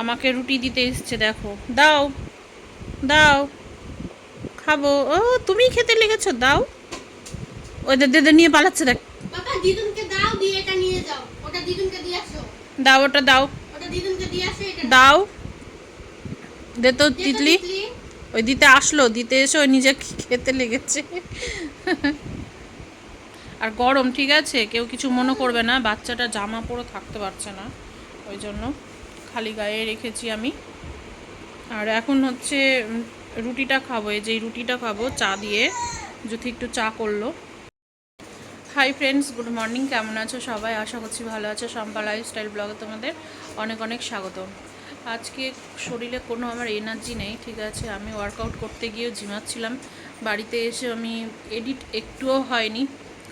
আমাকে রুটি দিতে এসছে দেখো। দাও দাও। খাব। ও তুমি খেতে লেগেছো দাও। ওদের দেদে নিয়ে পালাচ্ছে দেখ। দাও দিয়ে এটা নিয়ে যাও। ওটা দাও ওটা দাও। ওটা দিদুনকে দিয়ে এটা দাও। দে তো তিতলি। ওই দিতে আসলো দিতে এসে ওই নিজে খেতে লেগেছে। আর গরম ঠিক আছে? কেউ কিছু মনে করবে না বাচ্চাটা জামা পরে থাকতে পারছে না ওই জন্য। খালি গায়ে রেখেছি আমি। আর এখন হচ্ছে রুটিটা খাব, এই যে রুটিটা খাব, চা দিয়ে। যদি একটু চা করল। হাই ফ্রেন্ডস গুড মর্নিং কেমন আছো সবাই? আশা করছি ভালো আছো। সম্পা লাইফস্টাইল ব্লগে তোমাদের অনেক অনেক স্বাগত। আজকে শরীরে কোনো আমার এনার্জি নেই, ঠিক আছে? আমি ওয়ার্কআউট করতে গিয়েও জিমাচ্ছিলাম। বাড়িতে এসে আমি এডিট একটুও হয়নি।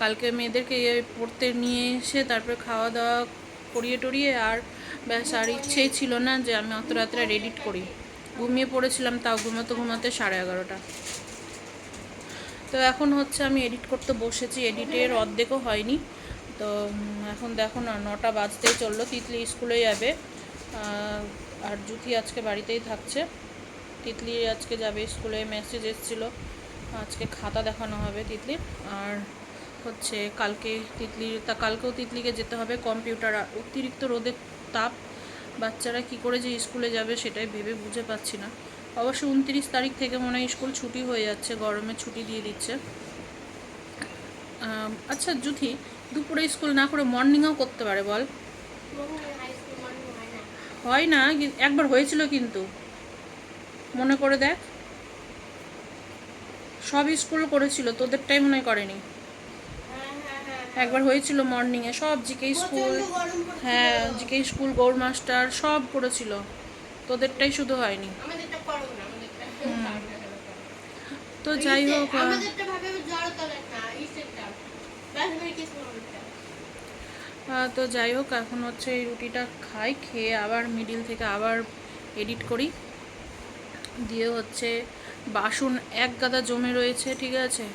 কালকে মেয়েদেরকে পড়তে নিয়ে এসে তারপরে খাওয়া দাওয়া করিয়ে টরিয়ে আর ব্যাস, আর ইচ্ছেই ছিল না যে আমি অত রাত্রে এডিট করি। ঘুমিয়ে পড়েছিলাম, তাও ঘুমাতে ঘুমাতে সাড়ে এগারোটা। তো এখন হচ্ছে আমি এডিট করতে বসেছি, এডিটের অর্ধেকও হয়নি। তো এখন দেখো না, নটা বাজতেই চলল, তিতলি স্কুলে যাবে। আর জুতি আজকে বাড়িতেই থাকছে। তিতলি আজকে যাবে স্কুলে, মেসেজ এসেছিল, আজকে খাতা দেখানো হবে তিতলির। আর হচ্ছে কালকে তিতলির, তা কালকেও তিতলিকে যেতে হবে, কম্পিউটার অতিরিক্ত রোদের তাপ। বাচ্চারা কি করে যে স্কুলে যাবে সেটাই ভেবে বুঝে পাচ্ছি না। অবশ্য উনত্রিশ তারিখ থেকে মনে হয় স্কুল ছুটি হয়ে যাচ্ছে, গরমে ছুটি দিয়ে দিচ্ছে। আচ্ছা জুথি, দুপুরে স্কুল না করে মর্নিংও করতে পারে বল? হয় না একবার হয়েছিল কিন্তু। মনে করে দেখ। সব স্কুল করেছিল তোদেরটাই মনে করেনি। একবার হয়েছিল মর্নিংয়ে সব জিকে স্কুল। হ্যাঁ জিকে স্কুল গৌর মাস্টার সব করেছিল তোদেরটাই শুধু হয়নি। তো যাই হোক তো যাই হোক এখন হচ্ছে এই রুটিটা খাই খেয়ে আবার মিডিল থেকে আবার এডিট করি। দিয়ে হচ্ছে বাসন এক গাদা জমে রয়েছে ঠিক আছে?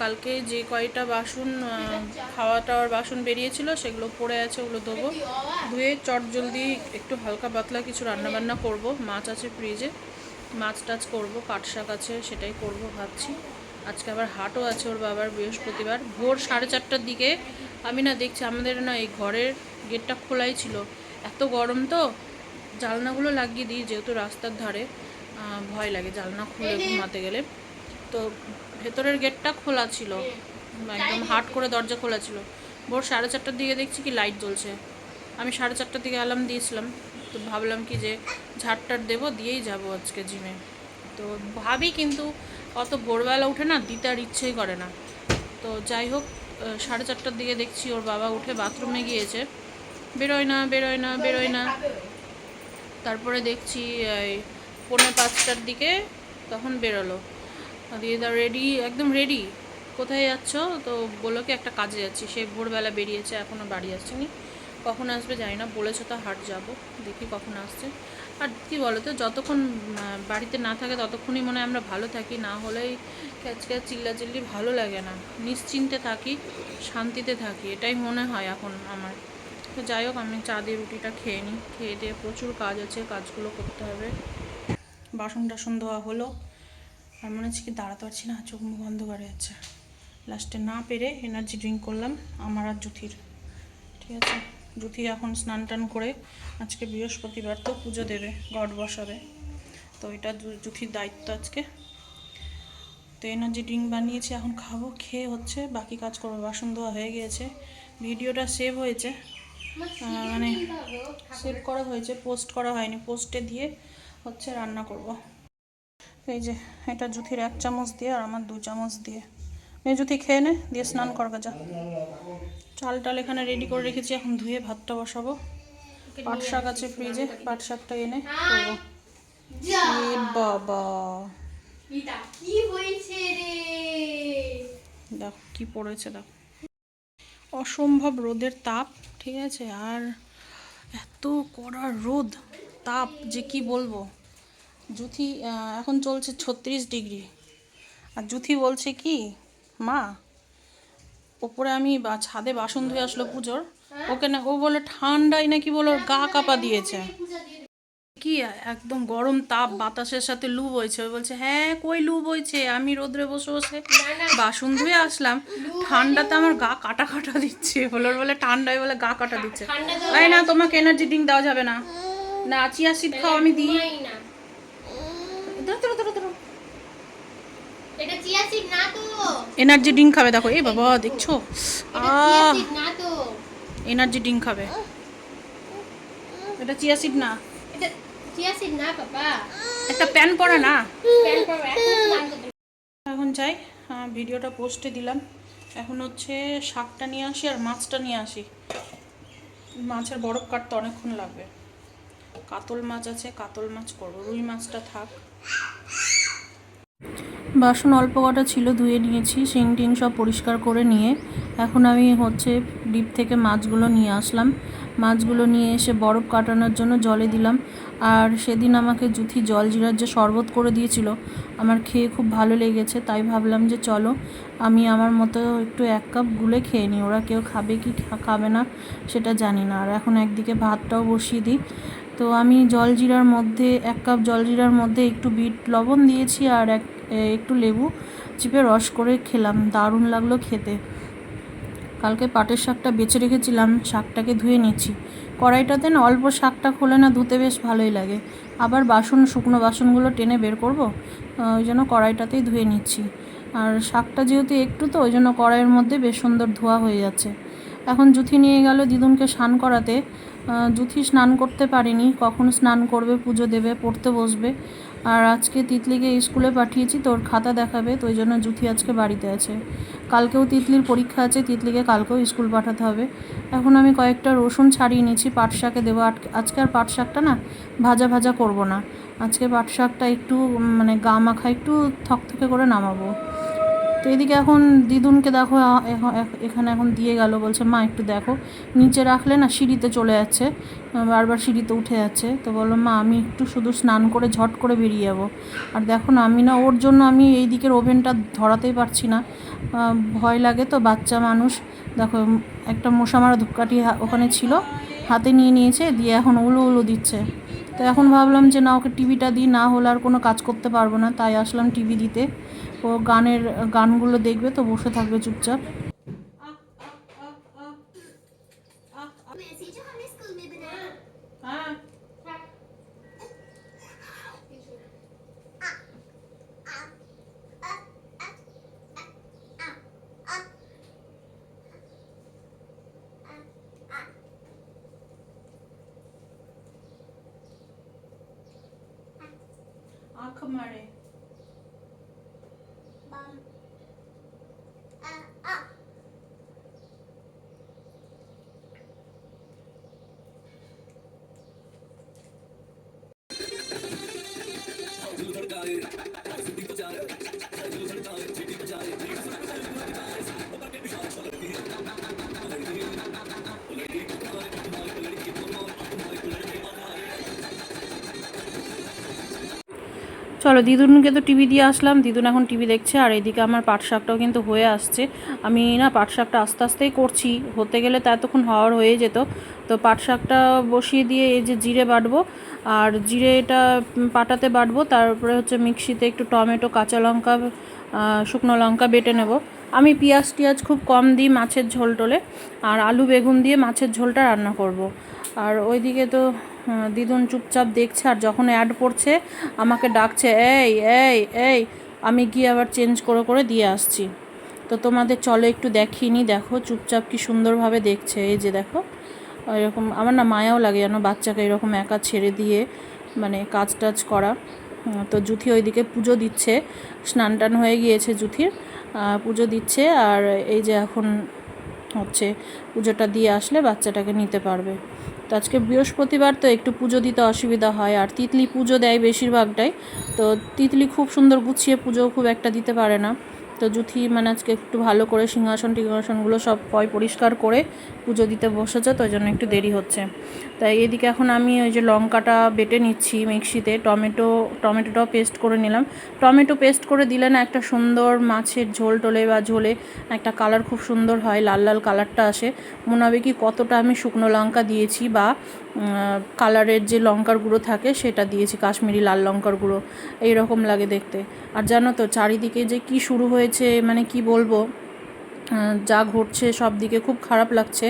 কালকে যে কয়টা বাসন খাওয়া টাওয়ার বাসন বেরিয়েছিল, সেগুলো পড়ে আছে, ওগুলো দেবো ধুয়ে চট জলদি একটু হালকা পাতলা কিছু রান্না বান্না করব। মাছ আছে ফ্রিজে, মাছ টাছ করব পাট শাক আছে, সেটাই করব ভাবছি। আজকে আবার হাটও আছে ওর বাবার বৃহস্পতিবার। ভোর সাড়ে চারটার দিকে, আমি না দেখছি, আমাদের না এই ঘরের গেটটা খোলাই ছিল। এত গরম তো জানলাগুলো লাগিয়ে দিই, যেহেতু রাস্তার ধারে ভয় লাগে জানলা খুলে ঘুমাতে গেলে। তো ভেতরের গেটটা খোলা ছিল। একদম হাট করে দরজা খোলা ছিল। ভোর সাড়ে চারটার দিকে দেখছি কি লাইট জ্বলছে। আমি সাড়ে চারটার দিকে অ্যালার্ম দিয়েছিলাম। তো ভাবলাম কি যে ঝাড়টার দেবো দিয়েই যাব আজকে জিমে তো ভাবি কিন্তু অত ভোরবেলা উঠে না দিতে আর ইচ্ছেই করে না। তো যাই হোক সাড়ে চারটার দিকে দেখছি ওর বাবা উঠে বাথরুমে গিয়েছে। বেরোয় না বেরোয় না বেরোয় না। তারপরে দেখছি পৌনে পাঁচটার দিকে তখন বেরোলো। দিয়ে দা রেডি একদম রেডি কোথায় যাচ্ছ? তো বলল কি, একটা কাজে যাচ্ছি। সে ভোরবেলা বেরিয়েছে এখনও বাড়ি আসছেনি কখন আসবে জানি না, বলেছ তো হাট যাব, দেখি কখন আসছে। আর কি বলো তো যতক্ষণ বাড়িতে না থাকে ততক্ষণই মনে হয় আমরা ভালো থাকি, না হলেই ক্যাচ ক্যাচ চিল্লাচিল্লি ভালো লাগে না। নিশ্চিন্তে থাকি, শান্তিতে থাকি, এটাই মনে হয় এখন আমার। তো যাই হোক, আমি চা দিয়ে রুটিটা খেয়ে নিই। খেয়ে দিয়ে প্রচুর কাজ আছে, কাজগুলো করতে হবে। বাসন টাসন ধোয়া হলো। আর মনে হচ্ছে কি দাঁড়াতে পারছি না, চোখ মুখ বন্ধ করে যাচ্ছে লাস্টে না পেরে এনার্জি ড্রিঙ্ক করলাম, আমার আর জুথির। ঠিক আছে? জুথি এখন স্নান টান করে আজকে বৃহস্পতিবার তো পুজো দেবে, গড বসাবে। তো এটা জু- জুথির দায়িত্ব আজকে। তো এনার্জি ড্রিঙ্ক বানিয়েছি, এখন খাব, খেয়ে হচ্ছে, বাকি কাজ করব, বাসন ধোয়া হয়ে গিয়েছে। ভিডিওটা সেভ হয়েছে। মানে সেভ করা হয়েছে পোস্ট করা হয়নি পোস্টে দিয়ে হচ্ছে রান্না করব। এই যে এটা জুথির এক চামচ দিয়ে আর আমার দু চামচ দিয়ে। মেয়ে জুথি খেয়ে নে দিয়ে স্নান করবে যা। চাল টাল এখানে রেডি করে রেখেছি এখন ধুয়ে ভাতটা বসাবো। পাট শাক আছে ফ্রিজে পাট শাকটা এনে করব। বাবা। এটা কি হয়েছে রে? দেখো কি পড়েছে দেখো। অসম্ভব রোদের তাপ ঠিক আছে? আর এত কড়া রোদ তাপ যে কি বলব? জুথি এখন চলছে ছত্রিশ ডিগ্রি। আর জুথি বলছে কি মা ওপরে আমি বা ছাদে বাসন ধুয়ে আসলো পুজোর। ওকে না ও বলে ঠান্ডায় নাকি বলো ওর গা কাপা দিয়েছে। কি একদম গরম তাপ বাতাসের সাথে লু বইছে। ও বলছে হ্যাঁ কই লু বইছে? আমি রোদ্রে বসে বসে বাসন ধুয়ে আসলাম। ঠান্ডাতে আমার গা কাটা কাটা দিচ্ছে। হলোর বলে ঠান্ডায় বলে গা কাটা দিচ্ছে। তাই না তোমাকে এনার্জি ড্রিঙ্ক দেওয়া যাবে না। না চিয়া সিড খাও আমি দিই ঘুমাই না ধরো, ধরো, ধরো, ধরো। এটা চিয়া সিড না তো। এনার্জি ড্রিঙ্ক খাবে দেখো এই বাবা দেখছ? এটা চিয়া সিড না তো। এনার্জি ড্রিঙ্ক খাবে। এটা চিয়া সিড না। এটা চিয়া সিড না বাবা একটা প্যান পরা না? প্যান পর এখন যাই ভিডিওটা পোস্টে দিলাম। এখন হচ্ছে শাকটা নিয়ে আসি আর মাছটা নিয়ে আসি। মাছের বরফ কাটতে অনেকক্ষণ লাগবে। কাতল মাছ আছে কাতল মাছ করব। রুই মাছটা থাক। বাসন অল্প কটা ছিল ধুয়ে নিয়েছি, শিং টিং সব পরিষ্কার করে নিয়ে। এখন আমি হচ্ছে ডিপ থেকে মাছগুলো নিয়ে আসলাম। মাছগুলো নিয়ে এসে বরফ কাটানোর জন্য জলে দিলাম। আর সেদিন আমাকে জুথি জল জিরার যে শরবত করে দিয়েছিল, আমার খেয়ে খুব ভালো লেগেছে। তাই ভাবলাম যে চলো, আমি আমার মতো একটু এক কাপ গুলে খেয়ে নিই। ওরা কেউ খাবে কি খাবে না, সেটা জানি না। আর এখন একদিকে ভাতটাও বসিয়ে দিই। তো আমি জলজিরার মধ্যে, এক কাপ জলজিরার মধ্যে একটু বিট লবণ দিয়েছি আর এক একটু লেবু চিপে রস করে খেলাম, দারুণ লাগল খেতে। কালকে পাটের শাকটা বেছে রেখেছিলাম, শাকটাকে ধুয়ে নিচ্ছি। কড়াইটাতে না অল্প শাকটা খোলে না ধুতে বেশ ভালোই লাগে। আবার বাসন, শুকনো বাসনগুলো টেনে বের করব ওই জন্য কড়াইটাতেই ধুয়ে নিচ্ছি। আর শাকটা যেহেতু একটু তো, ওই জন্য কড়াইয়ের মধ্যে বেশ সুন্দর ধোয়া হয়ে যাচ্ছে। এখন জুথি নিয়ে গেল দিদুনকে স্নান করাতে। জুথি স্নান করতে পারেনি, কখন স্নান করবে, পুজো দেবে, পড়তে বসবে। আর আজকে তিতলিকে স্কুলে পাঠিয়েছি, তোর খাতা দেখাবে, তো ওই জন্য জুথি আজকে বাড়িতে আছে। কালকেও তিতলির পরীক্ষা আছে, তিতলিকে কালকেও স্কুল পাঠাতে হবে। এখন আমি কয়েকটা রসুন ছাড়িয়ে নিয়েছি, পাট শাকে দেবো। আজকে আর পাট শাকটা না ভাজা ভাজা করব না। আজকে পাট শাকটা একটু মানে গা মাখা একটু থকথকে করে নামাবো। তো এদিকে এখন দিদুনকে দেখো এখন- এখানে দিয়ে গেল, বলছে, মা, একটু দেখো। নিচে রাখলে না সিঁড়িতে চলে যাচ্ছে বারবার সিঁড়িতে উঠে যাচ্ছে। তো বলল, মা, আমি একটু শুধু স্নান করে ঝট করে বেরিয়ে যাব। আর দেখো না, আমি না, ওর জন্য আমি এই দিকের ওভেনটা ধরাতেই পারছি না। ভয় লাগে তো, বাচ্চা মানুষ। দেখো একটা মশা মারা ধূপকাঠি ওখানে ছিল, হাতে নিয়ে নিয়েছে, দিয়ে এখন উলু উলু দিচ্ছে। তো এখন ভাবলাম যে, না, ওকে টিভিটা দিই, না হলে আর কোনো কাজ করতে পারব না। তাই আসলাম টিভি দিতে। ও গানের গানগুলো দেখবে তো বসে থাকবে চুপচাপ मैसी जो চলো, দিদুনকে তো টিভি দিয়ে আসলাম। দিদুন এখন টিভি দেখছে, আর এদিকে আমার পাট শাকটাও কিন্তু হয়ে আসছে। আমি না, পাট শাকটা আস্তে আস্তেই করছি। হতে গেলে তো এতক্ষণ হওয়ার হয়ে যেত। তো পাট শাকটা বসিয়ে দিয়ে এই যে জিরে বাটবো, আর জিরে এটা পাটাতে বাটবো, তারপরে হচ্ছে মিক্সিতে একটু টমেটো, কাঁচা লঙ্কা শুকনো লঙ্কা বেটে নেব। আমি পেঁয়াজ টিয়াজ খুব কম দিই মাছের ঝোল টোলে, আর আলু বেগুন দিয়ে মাছের ঝোলটা রান্না করব। আর ওইদিকে তো দিদুন চুপচাপ দেখছে আর যখন অ্যাড পড়ছে, আমাকে ডাকছে, এই এই এই। আমি গিয়ে আবার চেঞ্জ করে করে দিয়ে আসছি। তো তোমাদের চলো একটু দেখিয়ে নি, দেখো চুপচাপ কি সুন্দরভাবে দেখছে। এই যে দেখো, এরকম আমার না মায়াও লাগে যেন বাচ্চাকে এরকম একা ছেড়ে দিয়ে মানে কাজ টাজ করা। তো জুথি ওইদিকে পুজো দিচ্ছে, স্নান টান হয়ে গিয়েছে জুথির। পুজো দিচ্ছে আর এই যে এখন হচ্ছে পুজোটা দিয়ে আসলে বাচ্চাটাকে নিতে পারবে। তো আজকে বৃহস্পতিবার তো একটু পুজো দিতে অসুবিধা হয়, আর তিতলি পুজো দেয় বেশিরভাগটাই। তো তিতলি খুব সুন্দর গুছিয়ে পুজো খুব একটা দিতে পারে না। তো জুথি মানে আজকে একটু ভালো করে সিংহাসন টিংহাসনগুলো সব পয় পরিষ্কার করে পুজো দিতে বসেছে, তো জন্য একটু দেরি হচ্ছে। তাই এদিকে এখন আমি ওই যে লঙ্কাটা বেটে নিচ্ছি মিক্সিতে, টমেটো, টমেটোটাও পেস্ট করে নিলাম। টমেটো পেস্ট করে দিলে না একটা সুন্দর মাছের ঝোল টোলে বা ঝোলে একটা কালার খুব সুন্দর হয়, লাল লাল কালারটা আসে। মনে হবে কি কতটা আমি শুকনো লঙ্কা দিয়েছি বা কালারের যে লঙ্কার গুঁড়ো থাকে সেটা দিয়েছি, কাশ্মীরি লাল লঙ্কার গুঁড়ো। এইরকম লাগে দেখতে। আর জানো তো, চারিদিকে যে কি শুরু হয়েছে মানে কি বলব? যা ঘটছে সব দিকে খুব খারাপ লাগছে।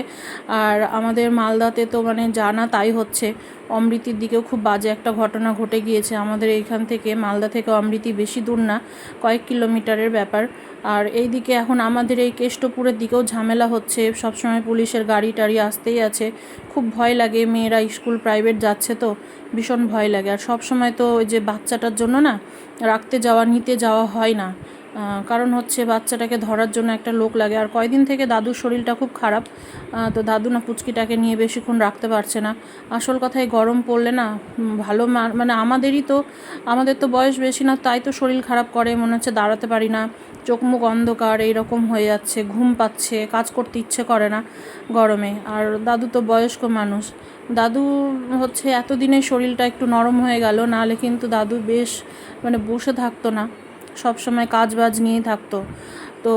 আর আমাদের মালদাতে তো মানে যা না তাই হচ্ছে। অমৃতির দিকেও খুব বাজে একটা ঘটনা ঘটে গিয়েছে। আমাদের এইখান থেকে, মালদা থেকে অমৃতি বেশি দূর না, কয়েক কিলোমিটারের ব্যাপার। আর এই দিকে এখন আমাদের এই কেষ্টপুরের দিকেও ঝামেলা হচ্ছে। সবসময় পুলিশের গাড়ি টাড়ি আসতেই আছে। খুব ভয় লাগে, মেয়েরা স্কুল প্রাইভেট যাচ্ছে তো, ভীষণ ভয় লাগে। আর সব সময় তো ওই যে বাচ্চাটার জন্য না, রাখতে যাওয়া, নিতে যাওয়া হয় না। কারণ হচ্ছে বাচ্চাটাকে ধরার জন্য একটা লোক লাগে। আর কয়দিন থেকে দাদুর শরীরটা খুব খারাপ তো দাদু না পুচকিটাকে নিয়ে বেশিক্ষণ রাখতে পারছে না। আসল কথায় গরম পড়লে না ভালো মানে আমাদেরই তো, আমাদের তো বয়স বেশি না, তাই তো শরীর খারাপ করে, মনে হচ্ছে দাঁড়াতে পারি না। চোখ মুখ অন্ধকার, এইরকম হয়ে যাচ্ছে, ঘুম পাচ্ছে, কাজ করতে ইচ্ছে করে না গরমে। আর দাদু তো বয়স্ক মানুষ। দাদু হচ্ছে এতদিনে শরীরটা একটু নরম হয়ে গেল, নাহলে কিন্তু দাদু বেশ মানে বসে থাকতো না। সব সময় কাজ বাজ নিয়েই থাকতো। তো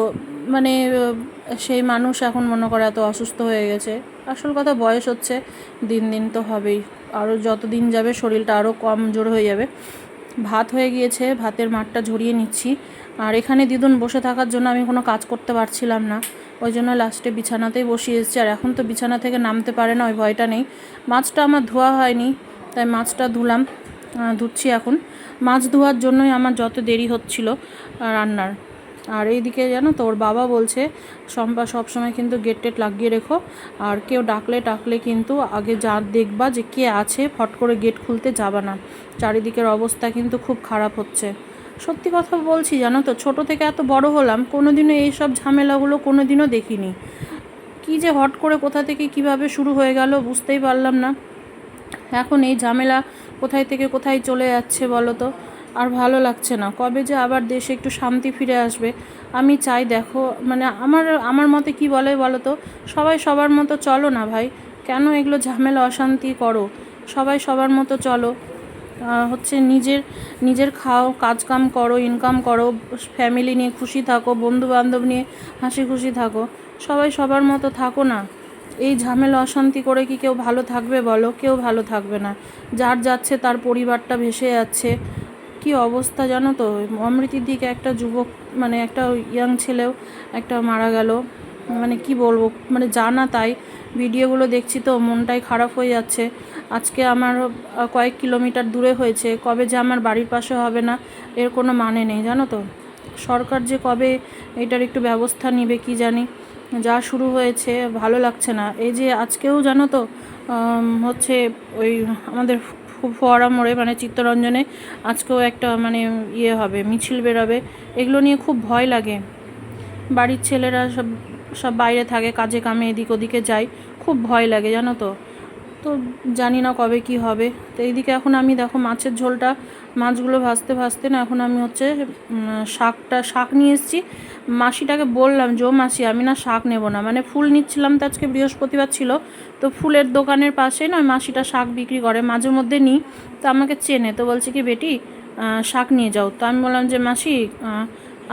মানে সেই মানুষ এখন মনে করে এত অসুস্থ হয়ে গেছে। আসল কথা বয়স হচ্ছে, দিন দিন তো হবেই। আরও যত দিন যাবে শরীরটা আরও কম জোর হয়ে যাবে। ভাত হয়ে গিয়েছে, ভাতের মাঠটা ঝরিয়ে নিচ্ছি। আর এখানে দিদুন বসে থাকার জন্য আমি কোনো কাজ করতে পারছিলাম না। ওই জন্য লাস্টে বিছানাতেই বসিয়ে এসেছি। আর এখন তো বিছানা থেকে নামতে পারে না, ওই ভয়টা নেই। মাছটা আমার ধোয়া হয়নি, তাই মাছটা ধুলাম ধুচ্ছি এখন। মাছ ধোয়ার জন্যই আমার যত দেরি হচ্ছিল রান্নার। আর এইদিকে জানো তো, ওর বাবা বলছে, শম্পা, সবসময় কিন্তু গেট টেট লাগিয়ে রেখো। আর কেউ ডাকলে টাকলে কিন্তু আগে যা দেখবা যে কে আছে, ফট করে গেট খুলতে যাবা না। চারিদিকের অবস্থা কিন্তু খুব খারাপ হচ্ছে। সত্যি কথা বলছি, জানো তো, ছোট থেকে এত বড় হলাম, কোনোদিনও এইসব ঝামেলাগুলো কোনোদিনও দেখিনি। কি যে হট করে কোথা থেকে কীভাবে শুরু হয়ে গেল বুঝতেই পারলাম না। এখন এই ঝামেলা কোথায় থেকে কোথায় চলে যাচ্ছে বলো তো? আর ভালো লাগছে না। কবে যে আবার দেশে একটু শান্তি ফিরে আসবে, আমি চাই দেখো মানে আমার আমার মতে কি বলে বলো তো? সবাই সবার মতো চলো না ভাই। কেন এগুলো ঝামেলা অশান্তি করো? সবাই সবার মতো চলো। হচ্ছে নিজের নিজের খাও কাজ কাম করো ইনকাম করো ফ্যামিলি নিয়ে খুশি থাকো বন্ধু বান্ধব নিয়ে হাসি খুশি থাকো। সবাই সবার মতো থাকো না। এই ঝামেলা অশান্তি করে কি কেউ ভালো থাকবে বলো? কেউ ভালো থাকবে না। যার যাচ্ছে তার পরিবারটা ভেসে যাচ্ছে। কি অবস্থা জানো তো? অমৃতির দিকে একটা যুবক মানে একটা ইয়াং ছেলেও একটা মারা গেল। মানে কি বলব? মানে জানা তাই। ভিডিওগুলো দেখছি তো, মনটাই খারাপ হয়ে যাচ্ছে। আজকে আমার কয়েক কিলোমিটার দূরে হয়েছে। কবে যে আমার বাড়ির পাশে হবে না, এর কোনো মানে নেই, জানো তো? সরকার যে কবে এটার একটু ব্যবস্থা নিবে, কি জানি? যা শুরু হয়েছে, ভালো লাগছে না। এই যে আজকেও জানো তো হচ্ছে ওই আমাদের ফোয়ারা মোড়ে মানে চিত্তরঞ্জনে আজকেও একটা মানে ইয়ে হবে, মিছিল বেরোবে। এগুলো নিয়ে খুব ভয় লাগে। বাড়ির ছেলেরা সব সব বাইরে থাকে, কাজে কামে এদিক ওদিকে যায়। খুব ভয় লাগে, জানো তো। তো জানি না কবে কি হবে। তো এইদিকে এখন আমি দেখো মাছের ঝোলটা, মাছগুলো ভাজতে ভাজতে না এখন আমি হচ্ছে শাকটা, শাক নিয়ে এসেছি। মাসিটাকে বললাম যে "ও মাসি, আমি না শাক নেব না। মানে ফুল নিচ্ছিলাম তো আজকে বৃহস্পতিবার ছিল। তো ফুলের দোকানের পাশে না মাসিটা শাক বিক্রি করে, মাঝে মধ্যে নিই তো আমাকে চেনে, তো বলছে কি, বেটি শাক নিয়ে যাও। তো আমি বললাম যে, মাসি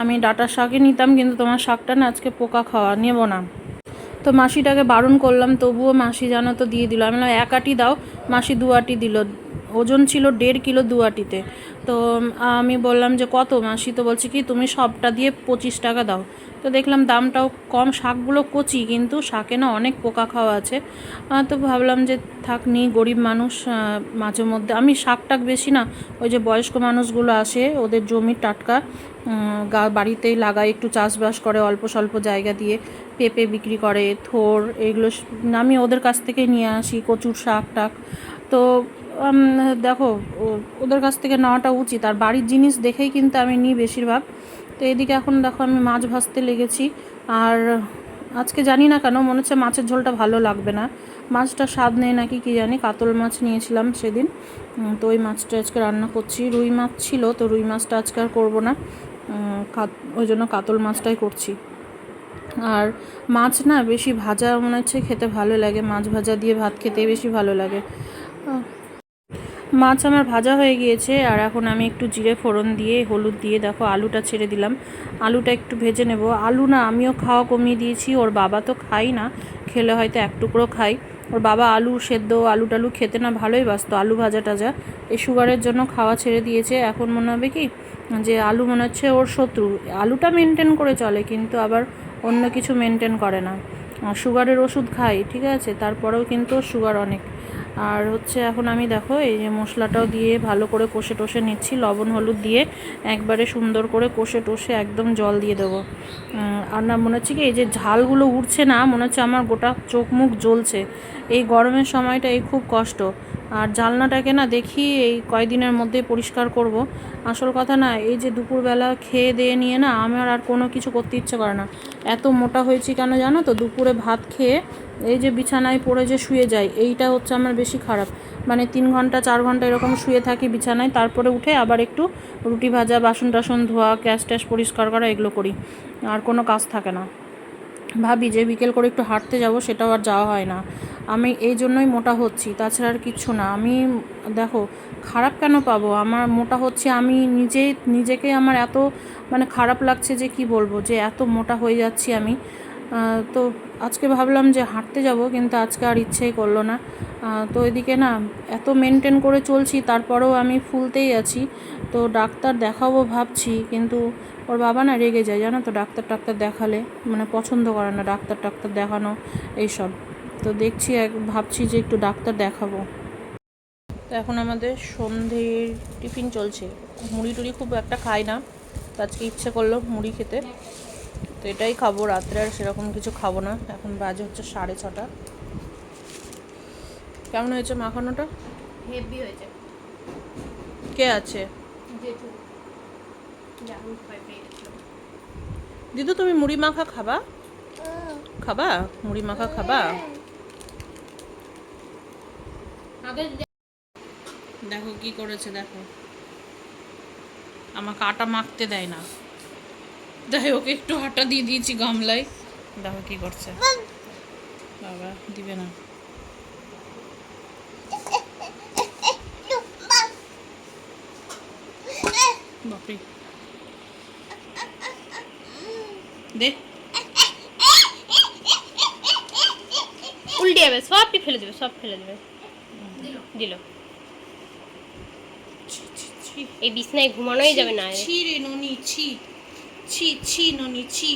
আমি ডাটা শাকই নিতাম, কিন্তু তোমার শাকটা না আজকে পোকা খাওয়া, নেব না। তো মাসিটাকে বারণ করলাম, তবুও মাসি জানো তো দিয়ে দিল। আমি বললাম, এক আটি দাও। মাসি দু আটি দিল। ওজন ছিল দেড় কিলো দু আটিতে। তো আমি বললাম যে, কত? মাসি তো বলছে কি, তুমি সবটা দিয়ে পঁচিশ টাকা দাও। তো দেখলাম দামটাও কম, শাকগুলো কচি, কিন্তু শাকে না অনেক পোকা খাওয়া আছে। তো ভাবলাম যে, থাক নি গরিব মানুষ মাঝে মধ্যে। আমি শাক টাক বেশি না, ওই যে বয়স্ক মানুষগুলো আসে, ওদের জমির টাটকা গা, বাড়িতেই লাগায়, একটু চাষবাস করে অল্প স্বল্প জায়গা দিয়ে। পেঁপে বিক্রি করে, থোর, এগুলো আমি ওদের কাছ থেকে নিয়ে আসি, কচুর শাক টাক। তো দেখো ওদের কাছ থেকে নেওয়াটা উচিত। আর বাড়ির জিনিস দেখেই কিন্তু আমি নিই বেশিরভাগ। তো এদিকে এখন দেখো আমি মাছ ভাজতে লেগেছি। আর আজকে জানি না কেন, মনে হচ্ছে মাছের ঝোলটা ভালো লাগবে না। মাছটা স্বাদ নেই নাকি কি জানি, কাতল মাছ নিয়েছিলাম সেদিন। তো ওই মাছটা আজকে রান্না করছি। রুই মাছ ছিল, তো রুই মাছটা আজকে আর করব না। ওই জন্য কাতল মাছটাই করছি। আর মাছ না বেশি ভাজা মনে হচ্ছে খেতে ভালো লাগে। মাছ ভাজা দিয়ে ভাত খেতে বেশি ভালো লাগে। মাছ আমার ভাজা হয়ে গিয়েছে আর এখন আমি একটু জিরে ফোড়ন দিয়ে, হলুদ দিয়ে দেখো আলুটা ছেড়ে দিলাম। আলুটা একটু ভেজে নেব। আলু না আমিও খাওয়া কমিয়ে দিয়েছি, ওর বাবা তো খাই না, খেলে হয়তো এক টুকরো খাই। ওর বাবা আলু সেদ্ধ, আলু টালু খেতে না ভালোই বাসতো আলু ভাজা টাজা। এই সুগারের জন্য খাওয়া ছেড়ে দিয়েছে। এখন মনে হবে কি যে আলু মনে হচ্ছে ওর শত্রু। আলুটা মেনটেন করে চলে, কিন্তু আবার অন্য কিছু মেনটেন করে না। সুগারের ওষুধ খাই ঠিক আছে? তারপরেও কিন্তু সুগার অনেক। আর হচ্ছে এখন আমি দেখো এই যে মশলাটাও দিয়ে ভালো করে কষে টষে নিচ্ছি, লবণ, হলুদ দিয়ে একবারে সুন্দর করে কষে টষে একদম জল দিয়ে দেবো। আর না, মনে হচ্ছে কি এই যে ঝালগুলো উঠছে না, মনে হচ্ছে আমার গোটা চোখ মুখ জ্বলছে। এই গরমের সময়টা এই খুব কষ্ট। আর জানলাটাকে না দেখি এই কয়দিনের মধ্যে পরিষ্কার করব। আসল কথা না, এই যে দুপুরবেলা খেয়ে দিয়ে নিয়ে না আমার আর কোনো কিছু করতে ইচ্ছে করে না। এত মোটা হয়েছি কেন জানো তো? দুপুরে ভাত খেয়ে এই যে বিছানায় পড়ে যে শুয়ে যাই, এইটা হচ্ছে আমার বেশি খারাপ। মানে তিন ঘণ্টা, চার ঘণ্টা এরকম শুয়ে থাকি বিছানায়, তারপরে উঠে আবার একটু রুটি ভাজা, বাসন টাসন ধোয়া, গ্যাস ট্যাস পরিষ্কার করা, এগুলো করি। আর কোনো কাজ থাকে না। ভাবি যে বিকেল করে একটু হাঁটতে যাব, সেটাও আর যাওয়া হয় না। আমি এই জন্যই মোটা হচ্ছি, তাছাড়া আর কিচ্ছু না। আমি, দেখো, খারাপ কেন পাবো? আমার মোটা হচ্ছে আমি নিজে, নিজেকে আমার এত মানে খারাপ লাগছে যে কি বলব? যে এত মোটা হয়ে যাচ্ছি আমি। তো আজকে ভাবলাম যে হাঁটতে যাব, কিন্তু আজকে আর ইচ্ছেই করল না। তো এদিকে না, এত মেনটেন করে চলছি, তারপরেও আমি ফুলতেই আছি। তো ডাক্তার দেখাবো ভাবছি, কিন্তু ওর বাবা না রেগে যায়, জানো তো, ডাক্তার টাক্তার দেখালে। মানে পছন্দ করে না ডাক্তার টাক্তার দেখানো, এইসব। তো দেখছি এক, ভাবছি যে একটু ডাক্তার দেখাবো। তো এখন আমাদের সন্ধ্যের টিফিন চলছে। মুড়ি টুড়ি খুব একটা খাই না। তো আজকে ইচ্ছে করল মুড়ি খেতে। তো এটাই খাব রাত্রে আর সেরকম কিছু খাব না। এখন বাজে হচ্ছে সাড়ে ছটা। কেমন হয়েছে মাখানোটা? হেভি হয়েছে। কে আছে? দিদু তুমি মুড়ি মাখা খাবা? খাবা? মুড়ি মাখা খাবা? দেখো কি করেছে দেখো। আমাকে আটা মাখতে দেয় না। যাই ওকে একটু আটা দিয়ে দিয়েছি গামলায়। দেখো কি করছে। বাবা দিবে না। বাপরে। দে। উল্টে যাবে সবটি ফেলে দেবে সব ফেলে দেবে। দিল। এই বিছনায় ঘুমানোই যাবে না। ছি রে ননি ছি। ছি ছি ননি ছি।